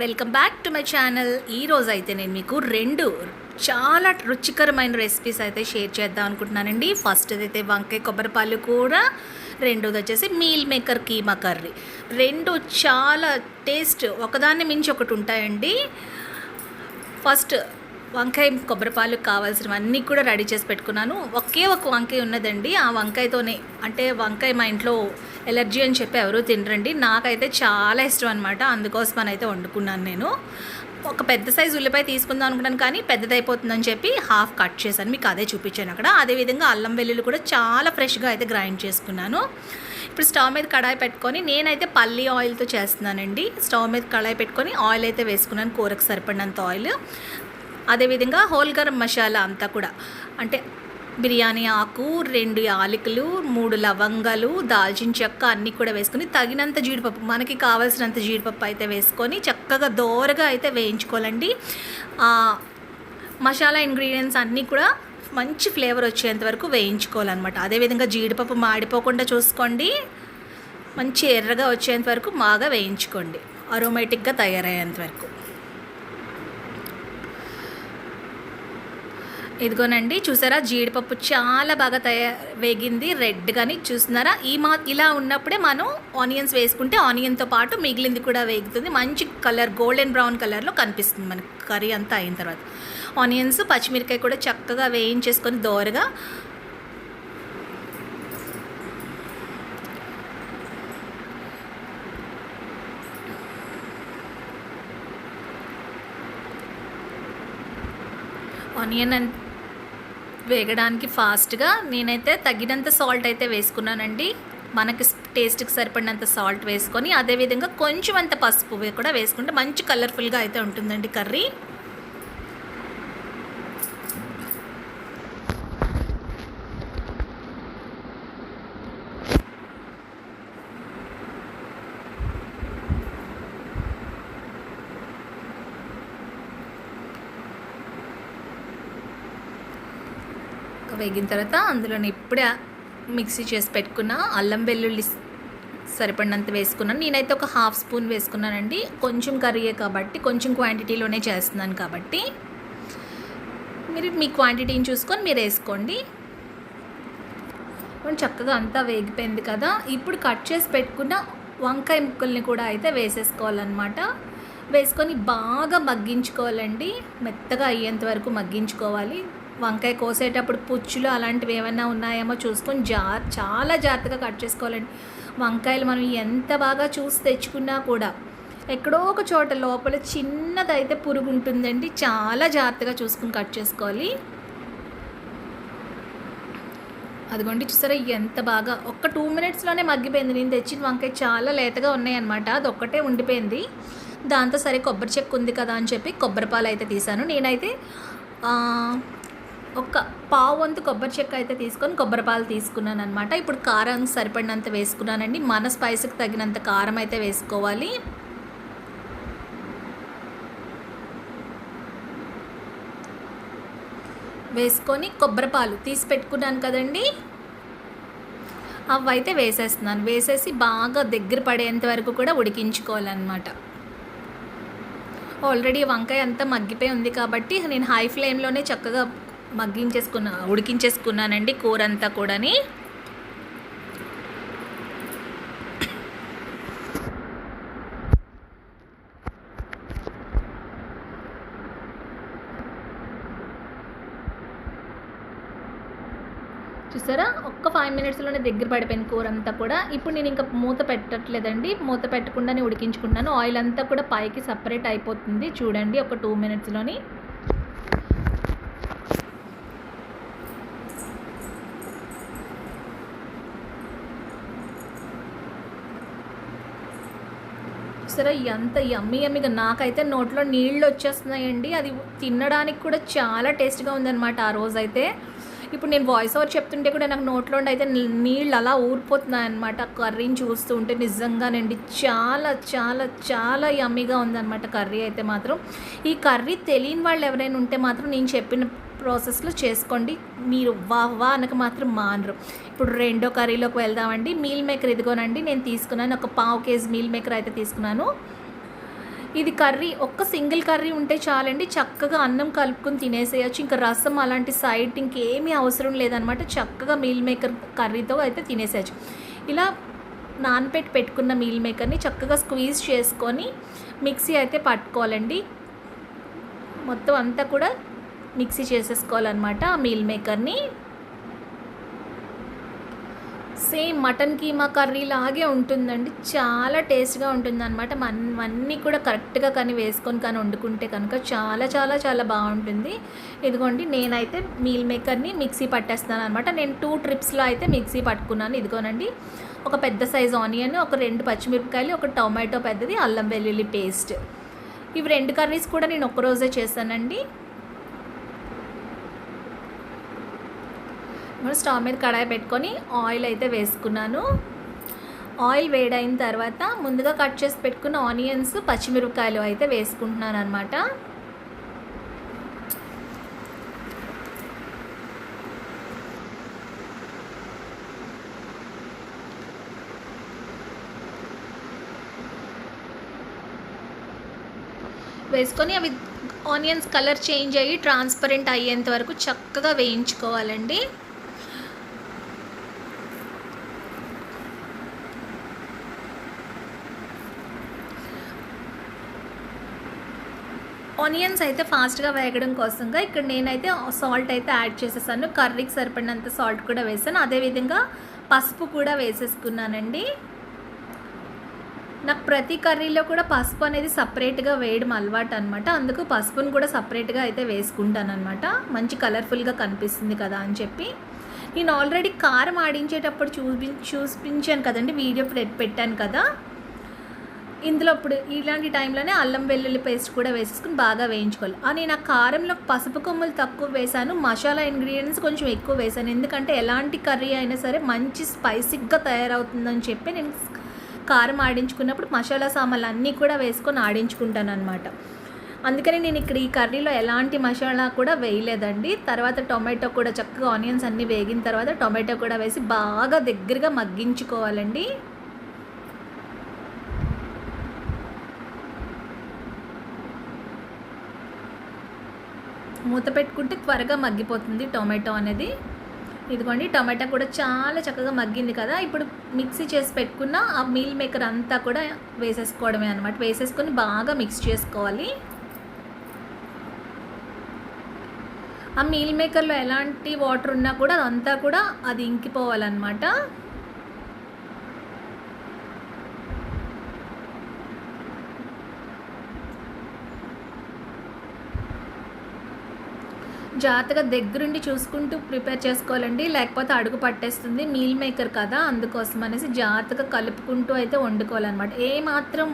Welcome back to my channel. ఈరోజు అయితే నేను మీకు రెండు చాలా రుచికరమైన రెసిపీస్ అయితే షేర్ చేద్దాం అనుకుంటున్నానండి. ఫస్ట్ అయితే వంకాయ కొబ్బరిపాలు కూర రెండోది వచ్చేసి మీల్ మేకర్ కీమా కర్రీ. రెండు చాలా టేస్ట్ ఒకదాన్ని మించి ఒకటి ఉంటాయండి. ఫస్ట్ వంకాయ కొబ్బరిపాలు కావాల్సినవన్నీ కూడా రెడీ చేసి పెట్టుకున్నాను. ఒకే ఒక వంకాయ ఉన్నదండి. ఆ వంకాయతోనే అంటే వంకాయ మా ఇంట్లో ఎలర్జీ అని చెప్పి ఎవరూ తినరండి. నాకైతే చాలా ఇష్టం అనమాట అందుకోసం అయితే వండుకున్నాను నేను. ఒక పెద్ద సైజు ఉల్లిపాయ తీసుకుందాం అనుకున్నాను కానీ పెద్దదైపోతుందని చెప్పి హాఫ్ కట్ చేశాను. మీకు అదే చూపించాను అక్కడ. అదేవిధంగా అల్లం వెల్లుల్లి కూడా చాలా ఫ్రెష్గా అయితే గ్రైండ్ చేసుకున్నాను. ఇప్పుడు స్టవ్ మీద కడాయి పెట్టుకొని నేనైతే పల్లి ఆయిల్తో చేస్తున్నానండి. స్టవ్ మీద కడాయి పెట్టుకొని ఆయిల్ అయితే వేసుకున్నాను. కూరకు సరిపడినంత ఆయిల్. అదేవిధంగా హోల్ గరం మసాలా అంతా కూడా. అంటే బిర్యానీ ఆకు రెండు యాలకులు మూడు లవంగాలు దాల్చిన చెక్క అన్నీ కూడా వేసుకొని తగినంత జీడిపప్పు మనకి కావాల్సినంత జీడిపప్పు అయితే వేసుకొని చక్కగా దోరగా అయితే వేయించుకోవాలండి. మసాలా ఇంగ్రీడియంట్స్ అన్నీ కూడా మంచి ఫ్లేవర్ వచ్చేంత వరకు వేయించుకోవాలన్నమాట. అదేవిధంగా జీడిపప్పు మాడిపోకుండా చూసుకోండి. మంచి ఎర్రగా వచ్చేంత వరకు బాగా వేయించుకోండి. అరోమేటిక్గా తయారయ్యేంత వరకు. ఇదిగోనండి చూసారా? జీడిపప్పు చాలా బాగా తయారు వేగింది రెడ్ కానీ చూస్తున్నారా? ఈ మా ఇలా ఉన్నప్పుడే మనం ఆనియన్స్ వేసుకుంటే ఆనియన్తో పాటు మిగిలింది కూడా వేగుతుంది. మంచి కలర్ గోల్డెన్ బ్రౌన్ కలర్లో కనిపిస్తుంది మనకి. కర్రీ అంతా అయిన తర్వాత. ఆనియన్స్ పచ్చిమిరకాయ కూడా చక్కగా వేయించేసుకొని దోరగా ఆనియన్ అండ్ వేగడానికి ఫాస్ట్గా నేనైతే తగినంత సాల్ట్ అయితే వేసుకున్నానండి. మనకి టేస్ట్కి సరిపడినంత సాల్ట్ వేసుకొని అదేవిధంగా కొంచెం అంత పసుపు కూడా వేసుకుంటే మంచి కలర్ఫుల్గా అయితే ఉంటుందండి కర్రీ. వేగిన తర్వాత అందులో ఇప్పుడే మిక్సీ చేసి పెట్టుకున్న అల్లం వెల్లుల్లి సరిపడినంత వేసుకున్నాను. నేనైతే ఒక హాఫ్ స్పూన్ వేసుకున్నానండి. కొంచెం కర్రీయే కాబట్టి కొంచెం క్వాంటిటీలోనే చేస్తున్నాను కాబట్టి. మీరు మీ క్వాంటిటీని చూసుకొని మీరు వేసుకోండి. చక్కగా అంతా వేగిపోయింది కదా. ఇప్పుడు కట్ చేసి పెట్టుకున్న వంకాయ ముక్కల్ని కూడా అయితే వేసేసుకోవాలన్నమాట. వేసుకొని బాగా మగ్గించుకోవాలండి. మెత్తగా అయ్యేంత వరకు మగ్గించుకోవాలి. వంకాయ కోసేటప్పుడు పుచ్చులు అలాంటివి ఏమైనా ఉన్నాయేమో చూసుకొని జా చాలా జాగ్రత్తగా కట్ చేసుకోవాలండి. వంకాయలు మనం ఎంత బాగా చూసి తెచ్చుకున్నా కూడా ఎక్కడో ఒక చోట లోపల చిన్నదైతే పురుగు ఉంటుందండి. చాలా జాగ్రత్తగా చూసుకుని కట్ చేసుకోవాలి. అదిగోండి చూసారా ఎంత బాగా ఒక్క టూ మినిట్స్లోనే మగ్గిపోయింది. నేను తెచ్చిన వంకాయ చాలా లేతగా ఉన్నాయన్నమాట. అది ఒక్కటే ఉండిపోయింది. దాంతో సరే కొబ్బరి చెక్క ఉంది కదా అని చెప్పి కొబ్బరి పాలు అయితే తీసాను నేనైతే ఒక పావు వంతు కొబ్బరి చెక్క అయితే తీసుకొని కొబ్బరి పాలు తీసుకున్నాను అనమాట ఇప్పుడు కారం సరిపడినంత వేసుకున్నానండి. మన స్పైస్కి తగినంత కారం అయితే వేసుకోవాలి. వేసుకొని కొబ్బరి పాలు తీసి పెట్టుకున్నాను కదండి. అవి అయితే వేసేస్తున్నాను. వేసేసి బాగా దగ్గర పడేంత వరకు కూడా ఉడికించుకోవాలన్నమాట. ఆల్రెడీ వంకాయ అంతా మగ్గిపోయి ఉంది కాబట్టి నేను హై ఫ్లేమ్లోనే చక్కగా మగ్గించేసుకున్నా ఉడికించేసుకున్నానండి కూర అంతా కూడాని. చూసారా? ఒక్క ఫైవ్ మినిట్స్లోనే దగ్గర పడిపోయింది కూర అంతా కూడా. ఇప్పుడు నేను ఇంకా మూత పెట్టట్లేదండి. మూత పెట్టకుండానే ఉడికించుకున్నాను. ఆయిల్ అంతా కూడా పైకి సపరేట్ అయిపోతుంది. చూడండి ఒక టూ మినిట్స్లోని చూసారా? ఎంత యమ్మి యమ్మిగా నాకైతే నోట్లో నీళ్ళు వచ్చేస్తున్నాయండి. అది తినడానికి కూడా చాలా టేస్ట్గా ఉందన్నమాట ఆ రోజైతే. ఇప్పుడు నేను వాయిస్ ఓవర్ చెప్తుంటే కూడా నాకు నోట్లో అయితే నీళ్ళు అలా ఊరిపోతున్నాయి అనమాట కర్రీని చూస్తూ ఉంటే నిజంగానండి చాలా చాలా చాలా యమ్మీగా ఉందన్నమాట కర్రీ అయితే మాత్రం. ఈ కర్రీ తెలియని వాళ్ళు ఎవరైనా ఉంటే మాత్రం నేను చెప్పిన ప్రాసెస్లో చేసుకోండి. మీరు వా వా అనక మాత్రం మానరు. ఇప్పుడు రెండో కర్రీలోకి వెళ్దామండి. మీల్ మేకర్ ఇదిగోనండి నేను తీసుకున్నాను. ఒక పావు కేజీ మీల్ మేకర్ అయితే తీసుకున్నాను. ఇది కర్రీ ఒక్క సింగిల్ కర్రీ ఉంటే చాలండి. చక్కగా అన్నం కలుపుకొని తినేసేయచ్చు. ఇంకా రసం అలాంటి సైడ్ ఇంకేమీ అవసరం లేదనమాట చక్కగా మీల్ మేకర్ కర్రీతో అయితే తినేసేయచ్చు. ఇలా నానపెట్టి పెట్టుకున్న మీల్ మేకర్ని చక్కగా స్క్వీజ్ చేసుకొని మిక్సీ అయితే పట్టుకోవాలండి. మొత్తం అంతా కూడా మిక్సీ చేసేసుకోవాలన్నమాట ఆ మీల్ మేకర్ని సేమ్ మటన్ కీమా కర్రీ లాగే ఉంటుందండి. చాలా టేస్ట్గా ఉంటుంది అనమాట అన్నీ కూడా కరెక్ట్గా కానీ వేసుకొని కానీ వండుకుంటే కనుక చాలా చాలా చాలా బాగుంటుంది. ఇదిగోండి నేనైతే మీల్ మేకర్ని మిక్సీ పట్టేస్తాను అనమాట నేను టూ ట్రిప్స్లో అయితే మిక్సీ పట్టుకున్నాను. ఇదిగోనండి ఒక పెద్ద సైజ్ ఆనియన్ ఒక రెండు పచ్చిమిరపకాయలు ఒక టొమాటో పెద్దది అల్లం వెల్లుల్లి పేస్ట్ ఇవి రెండు కర్రీస్ కూడా నేను ఒక్కరోజే చేశానండి. ఇప్పుడు స్టవ్ మీద కడాయి పెట్టుకొని ఆయిల్ అయితే వేసుకున్నాను. ఆయిల్ వేడైన తర్వాత ముందుగా కట్ చేసి పెట్టుకున్న ఆనియన్స్ పచ్చిమిరపకాయలు అయితే వేసుకుంటున్నాను అనమాట వేసుకొని అవి ఆనియన్స్ కలర్ చేంజ్ అయ్యి ట్రాన్స్పరెంట్ అయ్యేంత వరకు చక్కగా వేయించుకోవాలండి. ఆనియన్స్ అయితే ఫాస్ట్గా వేగడం కోసంగా ఇక్కడ నేనైతే సాల్ట్ అయితే యాడ్ చేసేసాను. కర్రీకి సరిపడినంత సాల్ట్ కూడా వేసాను. అదేవిధంగా పసుపు కూడా వేసేసుకున్నానండి. నాకు ప్రతి కర్రీలో కూడా పసుపు అనేది సపరేట్గా వేయడం అలవాటు అనమాట అందుకు పసుపును కూడా సపరేట్గా అయితే వేసుకుంటాను అనమాట మంచి కలర్ఫుల్గా కనిపిస్తుంది కదా అని చెప్పి. నేను ఆల్రెడీ కారం ఆడించేటప్పుడు చూపి చూపించాను కదండి. వీడియో పెట్టాను కదా. ఇందులో ఇప్పుడు ఇలాంటి టైంలోనే అల్లం వెల్లుల్లి పేస్ట్ కూడా వేసేసుకుని బాగా వేయించుకోవాలి. నేను ఆ కారంలో పసుపు కొమ్ములు తక్కువ వేసాను మసాలా ఇంగ్రీడియంట్స్ కొంచెం ఎక్కువ వేసాను. ఎందుకంటే ఎలాంటి కర్రీ అయినా సరే మంచి స్పైసీగా తయారవుతుందని చెప్పి నేను కారం ఆడించుకున్నప్పుడు మసాలా సామాన్లు అన్నీ కూడా వేసుకొని ఆడించుకుంటాను అనమాట అందుకని నేను ఇక్కడ ఈ కర్రీలో ఎలాంటి మసాలా కూడా వేయలేదండి. తర్వాత టొమాటో కూడా చక్కగా ఆనియన్స్ అన్నీ వేగిన తర్వాత టొమాటో కూడా వేసి బాగా దగ్గరగా మగ్గించుకోవాలండి. మూత పెట్టుకుంటే త్వరగా మగ్గిపోతుంది టొమాటో అనేది. ఇదిగోండి టొమాటో కూడా చాలా చక్కగా మగ్గింది కదా. ఇప్పుడు మిక్సీ చేసి పెట్టుకున్న ఆ మీల్ మేకర్ అంతా కూడా వేసేసుకోవడమే అనమాట వేసేసుకొని బాగా మిక్స్ చేసుకోవాలి. ఆ మీల్ మేకర్లో ఎలాంటి వాటర్ ఉన్నా కూడా అదంతా కూడా అది ఇంకిపోవాలన్నమాట. జాగ్రత్తగా దగ్గరుండి చూసుకుంటూ ప్రిపేర్ చేసుకోవాలండి. లేకపోతే అడుగు పట్టేస్తుంది. మీల్ మేకర్ కదా అందుకోసం అనేసి జాగ్రత్తగా కలుపుకుంటూ అయితే వండుకోవాలన్నమాట. ఏ మాత్రం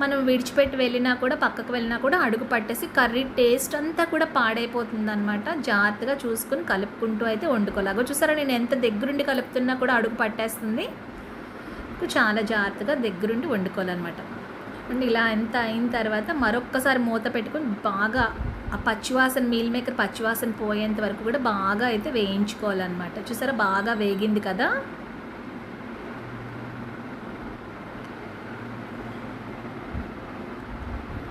మనం విడిచిపెట్టి వెళ్ళినా కూడా పక్కకు వెళ్ళినా కూడా అడుగు పట్టేసి కర్రీ టేస్ట్ అంతా కూడా పాడైపోతుంది అనమాట జాగ్రత్తగా చూసుకుని కలుపుకుంటూ అయితే వండుకోవాలి. చూసారా నేను ఎంత దగ్గరుండి కలుపుతున్నా కూడా అడుగు పట్టేస్తుంది. చాలా జాగ్రత్తగా దగ్గరుండి వండుకోవాలన్నమాట. అండ్ ఇలా ఎంత అయిన తర్వాత మరొక్కసారి మూత పెట్టుకొని బాగా ఆ పచ్చివాసన మీల్ మేకర్ పచ్చివాసన పోయేంత వరకు కూడా బాగా అయితే వేయించుకోవాలన్నమాట. చూసారా? బాగా వేగింది కదా?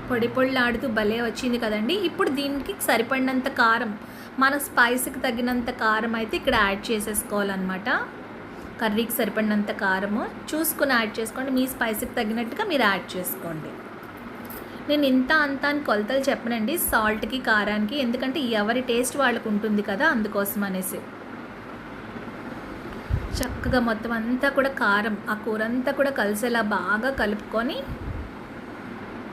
పొడి పొడిలాడుతూ భలే వచ్చింది కదండి. ఇప్పుడు దీనికి సరిపడినంత కారం మన స్పైస్కి తగినంత కారం అయితే ఇక్కడ యాడ్ చేసేసుకోవాలన్నమాట. కర్రీకి సరిపడినంత కారము చూసుకుని యాడ్ చేసుకోండి. మీ స్పైస్కి తగినట్టుగా మీరు యాడ్ చేసుకోండి. నేను ఇంత అంత అని కొలతలు చెప్పనండి. సాల్ట్కి కారానికి ఎందుకంటే ఎవరి టేస్ట్ వాళ్ళకు ఉంటుంది కదా అందుకోసం అనేసి. చక్కగా మొత్తం అంతా కూడా కారం ఆ కూర అంతా కూడా కలిసేలా బాగా కలుపుకొని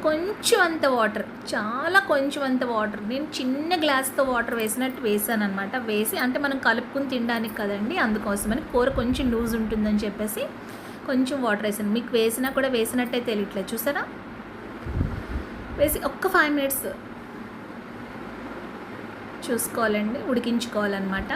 కొంచెం అంత వాటర్ చాలా కొంచెం అంత వాటర్. నేను చిన్న గ్లాస్తో వాటర్ వేసినట్టు వేసాను అనమాట వేసి అంటే మనం కలుపుకుని తినడానికి కదండి అందుకోసమని కూర కొంచెం లూజ్ ఉంటుందని చెప్పేసి కొంచెం వాటర్ వేసాను. మీకు వేసినా కూడా వేసినట్టే తెలియట్లేదు. చూసారా? వేసి ఒక్క ఫైవ్ మినిట్స్ చూసుకోవాలండి ఉడికించుకోవాలన్నమాట.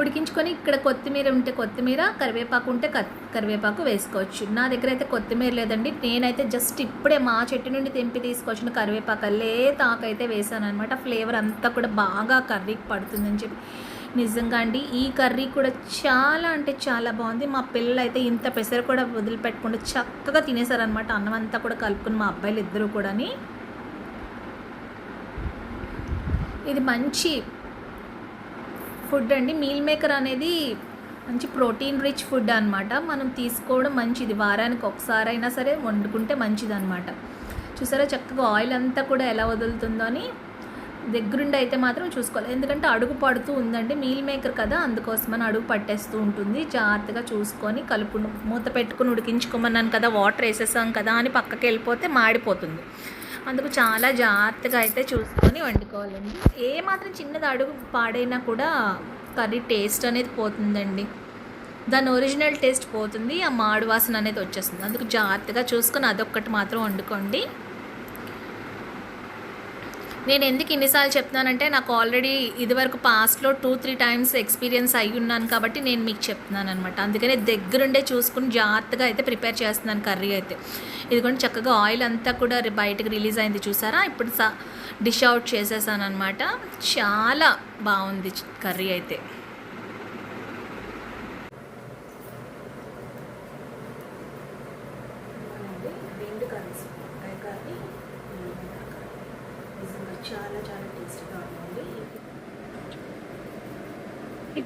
ఉడికించుకొని ఇక్కడ కొత్తిమీర ఉంటే కొత్తిమీర కరివేపాకు ఉంటే కరివేపాకు వేసుకోవచ్చు. నా దగ్గర అయితే కొత్తిమీర లేదండి. నేనైతే జస్ట్ ఇప్పుడే మా చెట్టు నుండి తెంపి తీసుకొచ్చిన కరివేపాకు లేతాకైతే వేసాను అనమాట ఫ్లేవర్ అంతా కూడా బాగా కర్రీకి పడుతుందని చెప్పి. నిజంగా అండి. ఈ కర్రీ కూడా చాలా అంటే చాలా బాగుంది. మా పిల్లలు అయితే ఇంత పెసర కూడా వదిలిపెట్టకుండా చక్కగా తినేసారనమాట అన్నం అంతా కూడా కలుపుకుని మా అబ్బాయిలు ఇద్దరు కూడాని. ఇది మంచి ఫుడ్ అండి. మీల్ మేకర్ అనేది మంచి ప్రోటీన్ రిచ్ ఫుడ్ అనమాట మనం తీసుకోవడం మంచిది. వారానికి ఒకసారి అయినా సరే వండుకుంటే మంచిది అనమాట చూసారా? చక్కగా ఆయిల్ అంతా కూడా ఎలా వదులుతుందో అని దగ్గరుండి అయితే మాత్రం చూసుకోవాలి. ఎందుకంటే అడుగు పడుతూ ఉందండి. మీల్ మేకర్ కదా అందుకోసమని అడుగు పట్టేస్తూ ఉంటుంది. జాగ్రత్తగా చూసుకొని కలుపు మూత పెట్టుకుని ఉడికించుకోమన్నాను కదా వాటర్ వేసేసాం కదా అని పక్కకి వెళ్ళిపోతే మాడిపోతుంది. అందుకు చాలా జాగ్రత్తగా అయితే చూసుకొని వండుకోవాలండి. ఏ మాత్రం చిన్నది అడుగు పాడైనా కూడా కర్రీ టేస్ట్ అనేది పోతుందండి. దాని ఒరిజినల్ టేస్ట్ పోతుంది. ఆ మాడు వాసన అనేది వచ్చేస్తుంది. అందుకు జాగ్రత్తగా చూసుకొని అదొక్కటి మాత్రం వండుకోండి. నేను ఎందుకు ఇన్నిసార్లు చెప్తున్నానంటే నాకు ఆల్రెడీ ఇదివరకు పాస్ట్లో టూ త్రీ టైమ్స్ ఎక్స్పీరియన్స్ అయి ఉన్నాను కాబట్టి నేను మీకు చెప్తున్నాను అనమాట అందుకనే దగ్గరుండే చూసుకుని జాగ్రత్తగా అయితే ప్రిపేర్ చేస్తున్నాను కర్రీ అయితే. ఇదిగోండి చక్కగా ఆయిల్ అంతా కూడా బయటకు రిలీజ్ అయింది చూసారా? ఇప్పుడు సా డిష్ అవుట్ చేసేసాను అనమాట చాలా బాగుంది కర్రీ అయితే రెండు కర్రీస్ వంకాయ కర్రీ నిజంగా చాలా చాలా టేస్టీగా ఉందండి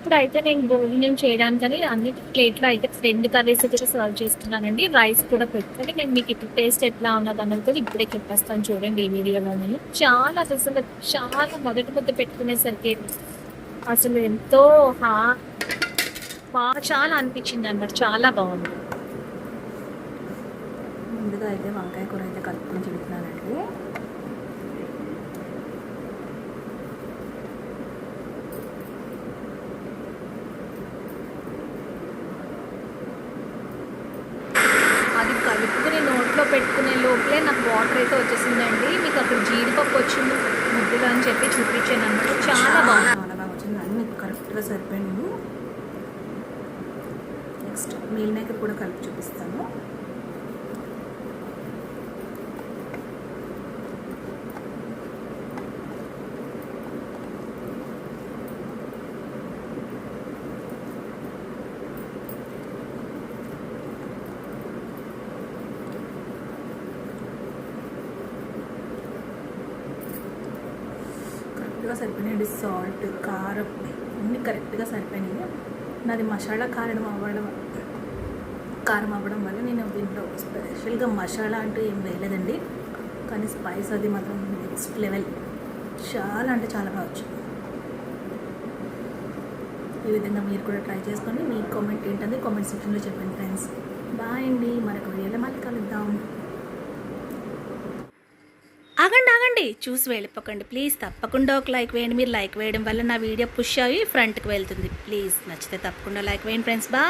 ఇప్పుడు అయితే నేను భోజనం చేయడానికని అన్ని ప్లేట్లో అయితే రెండు కర్రీస్ అయితే సర్వ్ చేస్తున్నానండి. రైస్ కూడా పెట్టుకొని నేను మీకు ఇప్పుడు టేస్ట్ ఎట్లా ఉన్నది అన్నది ఇప్పుడే చెప్పేస్తాను చూడండి ఈ వీడియోలో నేను చాలా అసలు చాలా మొదటి ముద్ద పెట్టుకునేసరికి అసలు ఎంతో హా బాగా చాలా అనిపించింది అన్నమాట. చాలా బాగుంది. ముందుగా అయితే వంకాయ కూర అయితే కలుపుకొని చెబుతున్నానండి అది కలుపుకుని నోట్లో పెట్టుకునే లోపలే నాకు వాటర్ అయితే వచ్చేసిందండి. మీకు అక్కడ జీడిపప్పు వచ్చింది ముద్దులు అని చెప్పి చూపించాను అనమాట చాలా బాగుంది. చాలా బాగా వచ్చింది. అన్ని కరెక్ట్గా సరిపోయింది నెక్స్ట్ మీల్ మేకర్ కూడా కలిపి చూపిస్తాను. కరెక్ట్గా సరిపోయినాయండి. సాల్ట్ కారం అన్నీ కరెక్ట్గా సరిపోయినాయి. నాది మసాలా కారం అవ్వడం కారం అవ్వడం వల్ల నేను దీంట్లో స్పెషల్గా మసాలా అంటూ ఏం వేయలేదండి. కానీ స్పైస్ అది మాత్రం నెక్స్ట్ లెవెల్ చాలా అంటే చాలా బాగా వచ్చింది. ఈ విధంగా మీరు కూడా ట్రై చేసుకోండి మీ కామెంట్ ఏంటంటే కామెంట్ సెక్షన్లో చెప్పండి ఫ్రెండ్స్ బాయ్ అండి. మరొక వీడియోలో మళ్ళీ కలుద్దాం. ఆగండి చూసి వెళ్ళిపోకండి. ప్లీజ్ తప్పకుండా ఒక లైక్ వేయండి. మీరు లైక్ వేయడం వల్ల నా వీడియో పుష్ అయ్యి ఫ్రంట్కి వెళ్తుంది. ప్లీజ్ నచ్చితే తప్పకుండా లైక్ వేయండి ఫ్రెండ్స్ బా